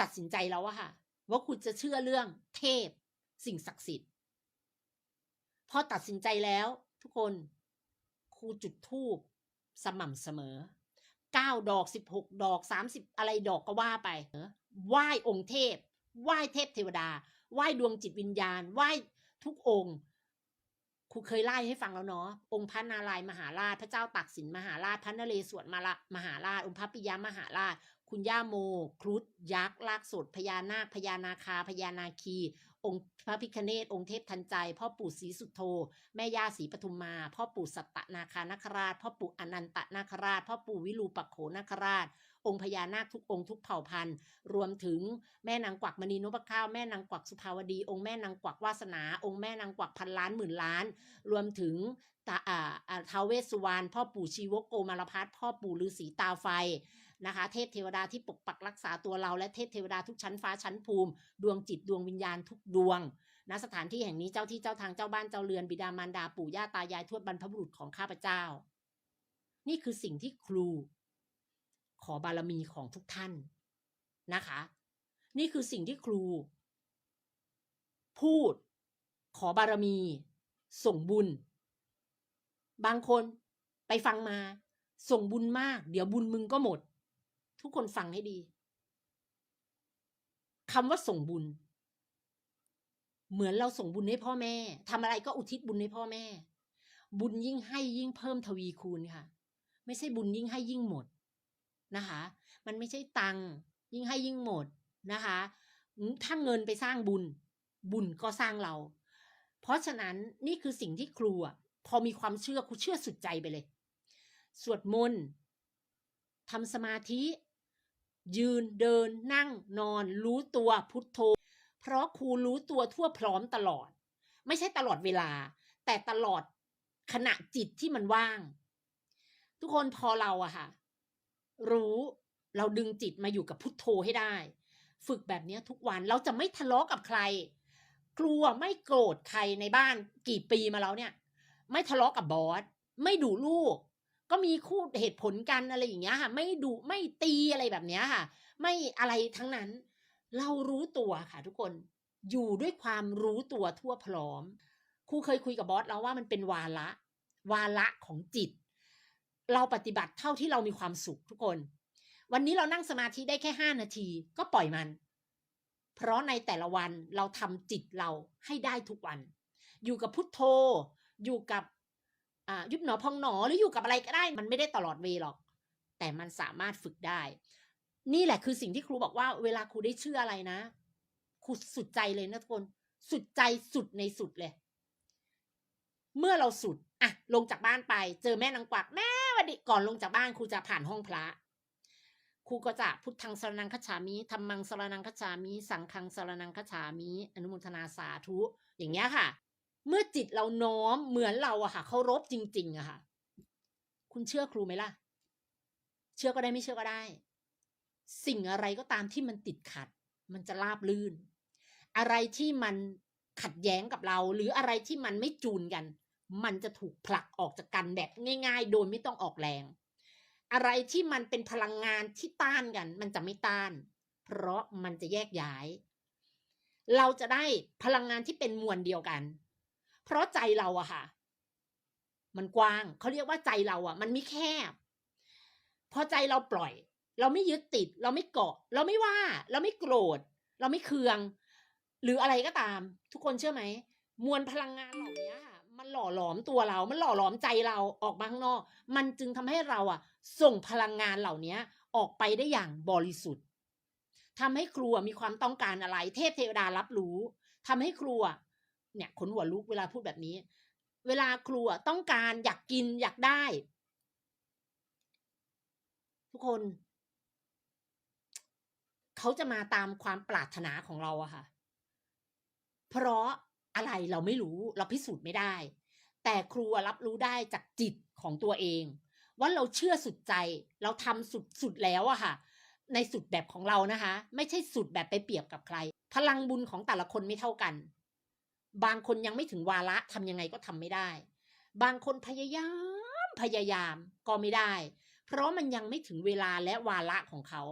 ตัดสินใจแล้วอะค่ะ ว่าคุณจะเชื่อเรื่องเทพ สิ่งศักดิ์สิทธิ์ พอตัดสินใจแล้ว ทุกคนครูจุดธูปสม่ำเสมอเก้าดอกสิบหกดอกสามสิบอะไรดอกก็ว่าไปเออไหว้องค์เทพไหว้เทพเทวดาไหว้ดวงจิตวิญญาณไหว้ทุกองค์ครูเคยไล่ให้ฟังแล้วเนาะองค์พระนารายมหาราช พระเจ้าตากสินมหาราชพระนเรศวรมาละมหาราช องค์พระปิยมหาราช คุณย่าโม ครุฑยักษ์ลากสดพญานาคพญานาคาพญานาคี องค์พระพิคเนตองค์เทพทันใจ พ่อปู่ศรีสุโธ แม่ย่าศรีปทุมมา พ่อปู่สัตตนาคานาคราช พ่อปู่อนันตนาคราช พ่อปู่วิรูปักโขนาคราช องค์พญานาคทุกองค์ทุกเผ่าพันธุ์ รวมถึงแม่นางกวักมณีนพข้าวแม่นางกวักสุภาวดี องค์แม่นางกวักวาสนา องค์แม่นางกวักพันล้านหมื่นล้าน รวมถึงตาอ่าท้าวเวสสุวรรณพ่อปู่ชีวกโกมารพัฒพ่อปู่ฤาษีตาไฟนะคะเทพเทวดาที่ปกปักรักษาตัวเราและเทพเทวดาทุกชั้นฟ้าชั้นภูมิ ดวงจิตดวงวิญญาณทุกดวงณสถานที่แห่งนี้เจ้าที่เจ้าทางเจ้าบ้านเจ้าเรือนบิดามารดาปู่ย่าตายายทวดบรรพบุรุษของข้าพเจ้า นี่คือสิ่งที่ครู ขอบารมีของทุกท่านนะคะ นี่คือสิ่งที่ครู พูด ขอบารมี ส่งบุญ บางคนไปฟังมา ส่งบุญมาก เดี๋ยวบุญมึงก็หมด ทุกคนฟังให้ดีคำว่าส่งบุญ เหมือนเราส่งบุญให้พ่อแม่ทำอะไรก็อุทิศบุญให้พ่อแม่ บุญยิ่งให้ยิ่งเพิ่มทวีคูณค่ะ ไม่ใช่บุญยิ่งให้ยิ่งหมด นะคะ มันไม่ใช่ตังยิ่งให้ยิ่งหมดนะคะถ้าเงินไปสร้างบุญ บุญก็สร้างเรา เพราะฉะนั้นนี่คือสิ่งที่ครูอะพอมีความเชื่อครูเชื่อสุดใจไปเลย สวดมนต์ทำสมาธิ ยืนเดินนั่งนอน รู้ตัวพุทโธ เพราะครูรู้ตัวทั่วพร้อมตลอด ไม่ใช่ตลอดเวลา แต่ตลอดขณะจิตที่มันว่าง ทุกคนพอเราอะค่ะ รู้เราดึงจิตมาอยู่กับพุทโธให้ได้ ฝึกแบบนี้ทุกวันเราจะไม่ทะเลาะกับใคร กลัวไม่โกรธใครในบ้านกี่ปีมาแล้วเนี่ย ไม่ทะเลาะกับบอสไม่ดุลูก ก็มีคู่เหตุผลกันอะไรอย่างเงี้ยค่ะ ไม่ดุไม่ตีอะไรแบบเนี้ยค่ะ ไม่อะไรทั้งนั้น เรารู้ตัวค่ะทุกคนอยู่ด้วยความรู้ตัวทั่วพร้อมครูเคยคุยกับบอสแล้วว่ามันเป็นวาระวาระของจิต เราปฏิบัติเท่าที่เรามีความสุขทุกคน วันนี้เรานั่งสมาธิได้แค่ห้านาทีก็ปล่อยมัน เพราะในแต่ละวันเราทำจิตเราให้ได้ทุกวัน อยู่กับพุทโธ อยู่กับยุบหนอพองหนอหรืออยู่กับอะไรก็ได้ มันไม่ได้ตลอดเวหรอก แต่มันสามารถฝึกได้ นี่แหละคือสิ่งที่ครูบอกว่า เวลาครูได้เชื่ออะไรนะครูสุดใจเลยนะทุกคน สุดใจสุดในสุดเลย เมื่อเราสุด อะ ลงจากบ้านไป เจอแม่นางกวักแม่ วันดีก่อนลงจากบ้านครูจะผ่านห้องพระครูก็จะพุทธังสรนังคฉามิธรรมังสรนังคฉามิ สังฆังสรนังคฉามิ อนุโมทนาสาธุ อย่างเงี้ยค่ะ เมื่อจิตเราน้อมเหมือนเราอะค่ะเคารพจริง ๆอะค่ะ คุณเชื่อครูไหมล่ะ เชื่อก็ได้ไม่เชื่อก็ได้ สิ่งอะไรก็ตามที่มันติดขัด มันจะราบลื่น อะไรที่มันขัดแย้งกับเรา หรืออะไรที่มันไม่จูนกัน มันจะถูกผลักออกจากกันแบบง่าย ๆ โดยไม่ต้องออกแรง อะไรที่มันเป็นพลังงานที่ต้านกัน มันจะไม่ต้าน เพราะมันจะแยกย้าย เราจะได้พลังงานที่เป็นมวลเดียวกัน เพราะใจเราอะค่ะ มันกว้างเขาเรียกว่าใจเราอะมันไม่แคบพอใจเราปล่อย เราไม่ยึดติด เราไม่เกาะ เราไม่ว่า เราไม่โกรธ เราไม่เคือง หรืออะไรก็ตาม ทุกคนเชื่อไหม มวลพลังงานเหล่านี้ค่ะ มันหล่อหลอมตัวเรา มันหล่อหลอมใจเราออกมาข้างนอก มันจึงทำให้เราอะส่งพลังงานเหล่านี้ออกไปได้อย่างบริสุทธิ์ทำให้ครัวมีความต้องการอะไร เทพเทวดารับรู้ทำให้ครัวเนี่ยขนหัวลุกเวลาพูดแบบนี้ เวลาครัวต้องการอยากกินอยากได้ ทุกคน เขาจะมาตามความปรารถนาของเราอะค่ะ เพราะ อะไรเราไม่รู้เราพิสูจน์ไม่ได้ แต่ครูรับรู้ได้จากจิตของตัวเอง ว่าเราเชื่อสุดใจ เราทำสุดสุดแล้วอะค่ะ ในสุดแบบของเรานะคะ ไม่ใช่สุดแบบไปเปรียบกับใคร พลังบุญของแต่ละคนไม่เท่ากัน บางคนยังไม่ถึงวาระทำยังไงก็ทำไม่ได้ บางคนพยายามพยายามก็ไม่ได้ เพราะมันยังไม่ถึงเวลาและวาระของเขา